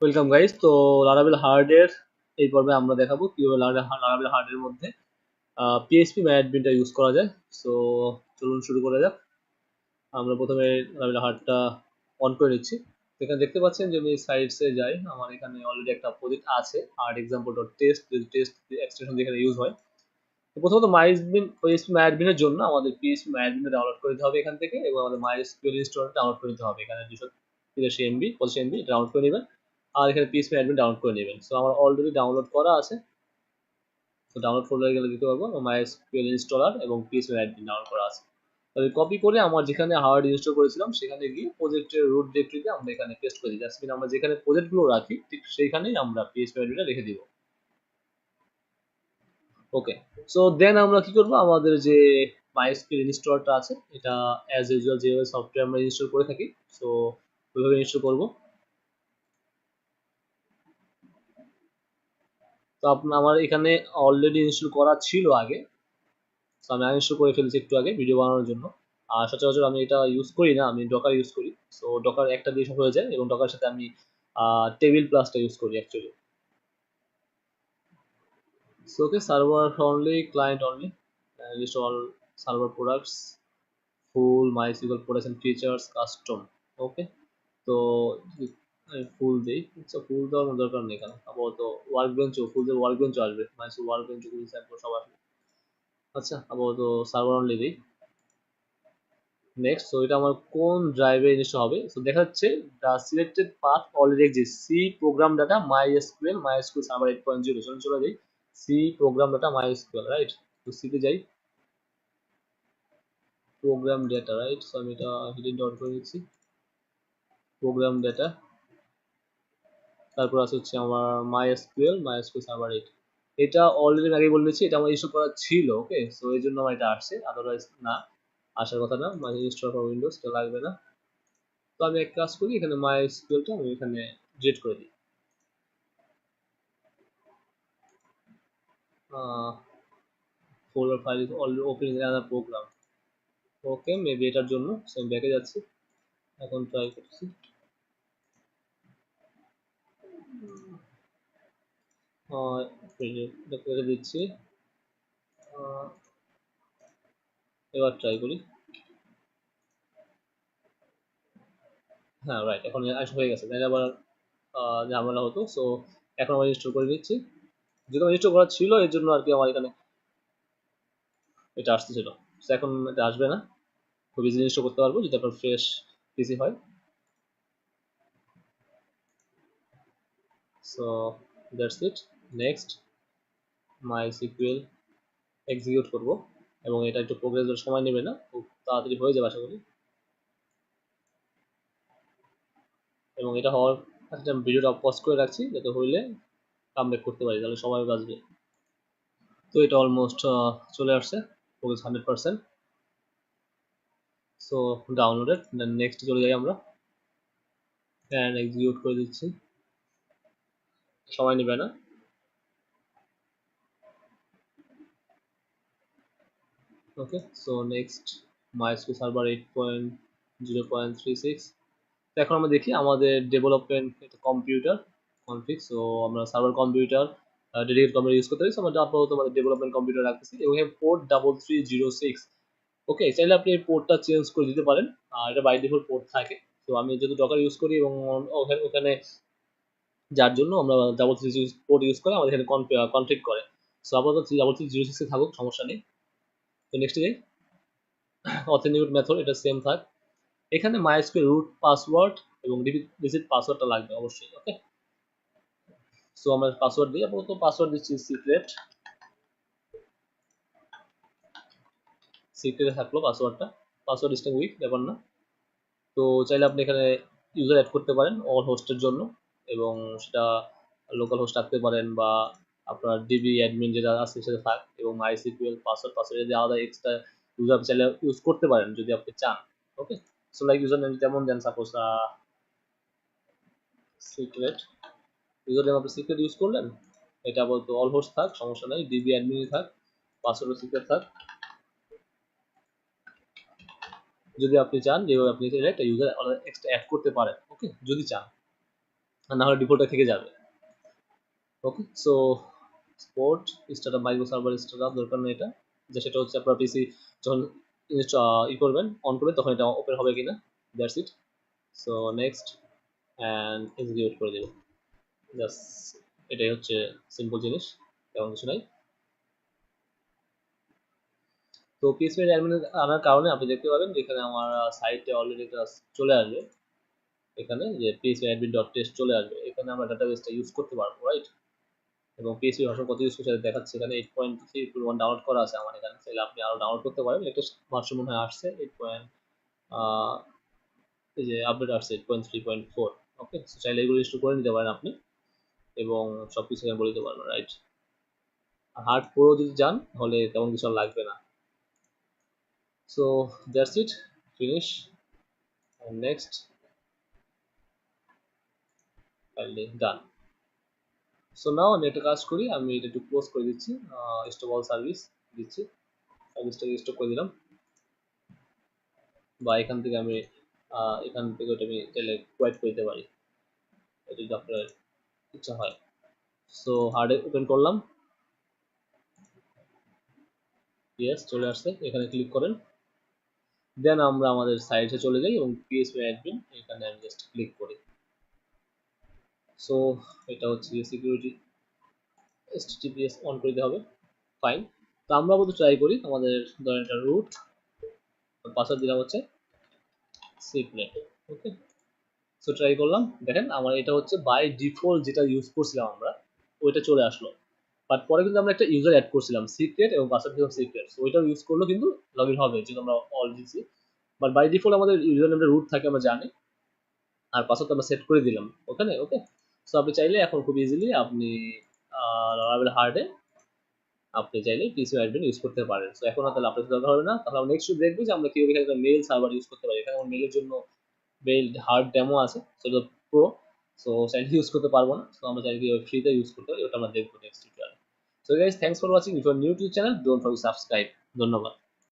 Welcome guys তো লারাবেল হার্ডের এই পর্বে আমরা দেখাবো কীভাবে লারাবেল হার্ডের মধ্যে পিএসপি ম্যাডমিনটা ইউজ করা যায়। সো চলুন শুরু করা যাক। আমরা প্রথমে লারাবেল হার্ডটা অন করে নিচ্ছি। এখানে দেখতে পাচ্ছেন যে আমি সাইটসে যাই। আমার এখানে অলরেডি একটা প্রজেক্ট আছে hard example dot test test extension যেখানে ইউজ হয়। তো প্রথমত মাইসবিন পিএসপি ম্যাডমিনের জন্য আমাদের পিএসপি ম্যাডমিনটা ডাউনলোড করে হবে এখান থেকে এবং আমাদের মাইএসকিউএল ইনস্টল ডাউনলোড করে হবে। এখানে দুশো তিরাশি এমবি পঁচিশ এমবি ডাউনলোড করে নেবেন। আর এখানে পিএসপি অ্যাডমিন ডাউনলোড করে নেবেন। সো আমার অলরেডি ডাউনলোড করা আছে। তো ডাউনলোড ফোল্ডারে গেলে দিতে পারব মাইএসকিউএল ইনস্টলার এবং পিএসপি অ্যাডমিন ডাউনলোড করা আছে। তবে কপি করে আমার যেখানে হার্ড ইনস্টল করেছিলাম, সেখানে গিয়ে প্রজেক্টের রুট ডিরেক্টরিতে আমরা এখানে পেস্ট করে দিই। জাস্ট আমরা যেখানে প্রজেক্টগুলো রাখি, ঠিক সেইখানেই আমরা পিএসপি অ্যাডমিনটা রেখে দিব। ওকে সো দেন আমরা কি করব? আমাদের যে মাইএসকিউএল ইনস্টলারটা আছে, এটা অ্যাজ ইউজুয়াল যেভাবে সফটওয়্যার আমরা ইনস্টল করে থাকি সো ওইভাবে ইনস্টল করব। তো আপনার আমার এখানে অলরেডি ইনস্টল করা ছিল আগে। তো আমি আনইনস্টল করে ফেলেছি একটু আগে ভিডিও বানানোর জন্য। আর সচরাচর আমি এটা ইউজ করি না আমি ডকার ইউজ করি। সো ডকার একটা দিয়ে সব হয়ে যায় এবং ডকার সাথে আমি টেবিল প্লাসটা ইউজ করি actually so okay server only client only uh, list all server products full mysql and features custom okay? Full দেই। আচ্ছা ফুল দেওয়ার কোনো দরকার নেই এখানে আপাতত ওয়ার্ক বেঞ্চও ফুল দিয়ে ওয়ার্ক বেঞ্চও আসবে। মানে ওয়ার্ক বেঞ্চগুলো স্যাম্পল সব আসবে। আচ্ছা আপাতত সার্ভার অনলি দিই। নেক্সট সো এটা আমার কোন ড্রাইভে ইনস্টল হবে? সো দেখা যাচ্ছে the selected path already exist C program data my SQL my SQL server eight point zero চলুন, চলে যাই। C program data my SQL right তো সিতে যাই। প্রোগ্রাম ডেটা রাইট সো আমি এটা হিডেন ডাউন করে দিচ্ছি। প্রোগ্রাম ডেটা তারপর আছে হচ্ছে আমার my SQL my SQL server eight এটা অলরেডি আগে বলে দিচ্ছি এটা আমার ইনস্টল করা ছিল ওকে সো এই জন্য আমার এটা আসছে। আদারওয়াইজ না, আসার কথা না। মানে ইনস্টল করা উইন্ডোজ এটা লাগবে না। তো আমি এক কাজ করি, এখানে মাই এসকিউএলটা আমি এখানে ডিলিট করে দিই। Folder file is already opening another program okay maybe এটার জন্য। আমি ব্যাকে যাচ্ছি। এখন ট্রাই করছি। করে দিচ্ছি। এবার ট্রাই করি। হ্যাঁ রাইট এখন আসা হয়ে গেছে। তাহলে আবার ঝামেলা হতো। সো এখন আবার ইনস্টল করে নিচ্ছি যেহেতু ইনস্টল করা ছিল, এর জন্য আর কি আমার এখানে এটা আসতেছিল। সো এখন এটা আসবে না। খুব ইজিলি ইনস্টল করতে পারব, যদি আপনার ফ্রেশ পিসি হয়। So that's it next my sequel execute করব, এবং এটা একটু প্রোগ্রেস সময় নেবে না, খুব তাড়াতাড়ি হয়ে যাবে আশা করি। এবং এটা হওয়ার একটা ভিডিওটা পজ করে রাখছি, যাতে হইলে কামব্যাক করতে পারি, তাহলে সময় বাঁচবে। তো এটা অলমোস্ট চলে আসছে progress hundred percent so downloaded then next চলে যাই আমরা। অ্যান্ড এক্সিকিউট করে দিচ্ছি। সময় নেবে না। So server eight point zero point three six এখন আমরা দেখি আমাদের ডেভেলপমেন্ট কম্পিউটার কনফিগ সো আমরা server computer dedicate computer use করতে পারি। আমরা আপাতত আমাদের ডেভেলপমেন্ট কম্পিউটার রাখতেছি এবং port double three zero six okay চাইলে আপনি এই পোর্টটা চেঞ্জ করে দিতে পারেন। আর এটা বাই ডিফল্ট পোর্ট থাকে। তো আমি যেহেতু ডকার ইউজ করি এবং ওখানে যার জন্য আমরা ডাবল থ্রি পোর্ট ইউজ করে আমাদের এখানে কনফিগ করে। সো আপাতত ডাবল থ্রি জিরো সিক্সে থাকুক, সমস্যা নেই। তো নেক্সট যাই। অথেন্টিকেট মেথড এটা সেম থাক। এখানে মাইস্কুয়েল রুট পাসওয়ার্ড এবং রিসিট পাসওয়ার্ডটা লাগবে অবশ্যই ওকে সো আমরা পাসওয়ার্ড দিই, আপাতত পাসওয়ার্ড দিচ্ছি সিক্রেট সিক্রেটে থাকল পাসওয়ার্ডটা পাসওয়ার্ড স্ট্রিং উইক ব্যাপার না। তো, চাইলে আপনি এখানে ইউজার অ্যাড করতে পারেন অল হোস্টের জন্য এবং সেটা লোকাল হোস্ট রাখতে পারেন বা আপনার ডিবি অ্যাডমিন যেটা আছে সেটা থাক এবং মাইসিকিউএল পাসওয়ার্ড পাসওয়ার্ড যদি আলাদা এক্সট্রা ইউজার চাইলে ইউজ করতে পারেন যদি আপনি চান okay so like user name যেমন then suppose secret user name আপনি সিক্রেট ইউজ করলেন, এটা বলতো অল হোস্ট থাক, সমস্যা নাই ডিবি অ্যাডমিন থাক পাসওয়ার্ড সিক্রেট থাক। যদি আপনি চান, যেভাবে আপনি একটা ইউজার এক্সট্রা অ্যাড করতে পারেন ওকে যদি চান না হলে ডিফল্টে থেকে যাবে okay so sport startup micro server startup দরকার নেই এটা। যে সেটা হচ্ছে আপনার পিসি যখন ই করবেন অন করবেন, তখন এটা ওপেন হবে কিনা that's it so next and execute করে দেবেন জাস্ট এটাই হচ্ছে সিম্পল জিনিস, তেমন কিছু নাই। তো পিএসপি অ্যাডমিন আনার কারণে আপনি দেখতে পাবেন যেখানে আমার সাইটে অলরেডি চলে আসবে। এখানে যে পিএসপি অ্যাডমিন ডট টেস্ট চলে আসবে। এখানে আমরা ডাটাবেসটা ইউজ করতে পারব রাইট এবং পিএসপি ভার্সন কত ইউজ করছে দেখাচ্ছে। এখানে eight point three two one download করা আছে আমার এখানে। তাহলে আপনি আরও ডাউনলোড করতে পারেন। লেটেস্ট ভার্সন মনে হয় আসছে এইট পয়েন্ট এই যে আপডেট আসছে eight point three point four okay চাইলে এগুলো ইনস্টল করে নিতে পারেন আপনি এবং সব কিছু এখানে বলে দিতে পারবেন রাইট আর হার্ড প্রো যদি যান, তাহলে তেমন কিছু আর লাগবে না। So that's it finish next ফাইলটি ডান সো নাও আমি একটা কাজ করি, আমি এটা একটু ক্লোজ করে দিচ্ছি স্টপ অল সার্ভিস দিচ্ছি। সার্ভিসটাকে স্টপ করে দিলাম। বা এখান থেকে আমি এখান থেকে ওটা আমি চাইলে কোয়াইট করে দিতে পারি। এটা যদি আপনার ইচ্ছা হয়। সো হার্ডে ওপেন করলাম। ইয়েস চলে আসছে। এখানে ক্লিক করেন। দেন আমরা আমাদের সাইটে চলে যাই এবং পিএসপি অ্যাডমিন এখানে আমি জাস্ট ক্লিক করি। সো এটা হচ্ছে সিকিউরিটি এসটিপিএস অন করে দিতে হবে। ফাইন তো আমরা বলতে ট্রাই করি আমাদের ধরেন এটা রুট পাসওয়ার্ড দিলাম হচ্ছে সিক্রেট ওকে সো ট্রাই করলাম। দেখেন আমার এটা হচ্ছে বাই ডিফল্ট যেটা ইউজ করছিলাম আমরা, ওইটা চলে আসলো। বাট পরে কিন্তু আমরা একটা ইউজার অ্যাড করছিলাম সিক্রেট এবং পাসওয়ার্ড দিলাম সিক্রেট সো ওইটাও ইউজ করলেও কিন্তু লগ ইন হবে, যেহেতু আমরা অল দিচ্ছি বাট বাই ডিফল্ট আমাদের ইউজার নেমটা রুট থাকে, আমরা জানি। আর পাসওয়ার্ড আমরা সেট করে দিলাম, ওখানে ওকে সো আপনি চাইলে এখন খুব ইজিলি আপনি লরাবেল হার্ডে আপনি চাইলে পিসি অ্যাডমিন ইউজ করতে পারেন। সো এখন তাহলে আপনার দরকার হবে না। তাহলে আমরা নেক্সট দেখব যে আমরা কীভাবে এখানে মেল সার্ভার ইউজ করতে পারি। এখানে আমার মেলের জন্য মেল হার্ড ডেমো আছে সেটা প্রো সো চাইলে ইউজ করতে পারব না। সো আমরা চাইলে কীভাবে ফ্রিতে ইউজ করতে পারি, ওটা আমরা দেখব নেক্সট টিউটোরিয়ালে so guys thanks for watching if are new to channel don't forget subscribe ধন্যবাদ।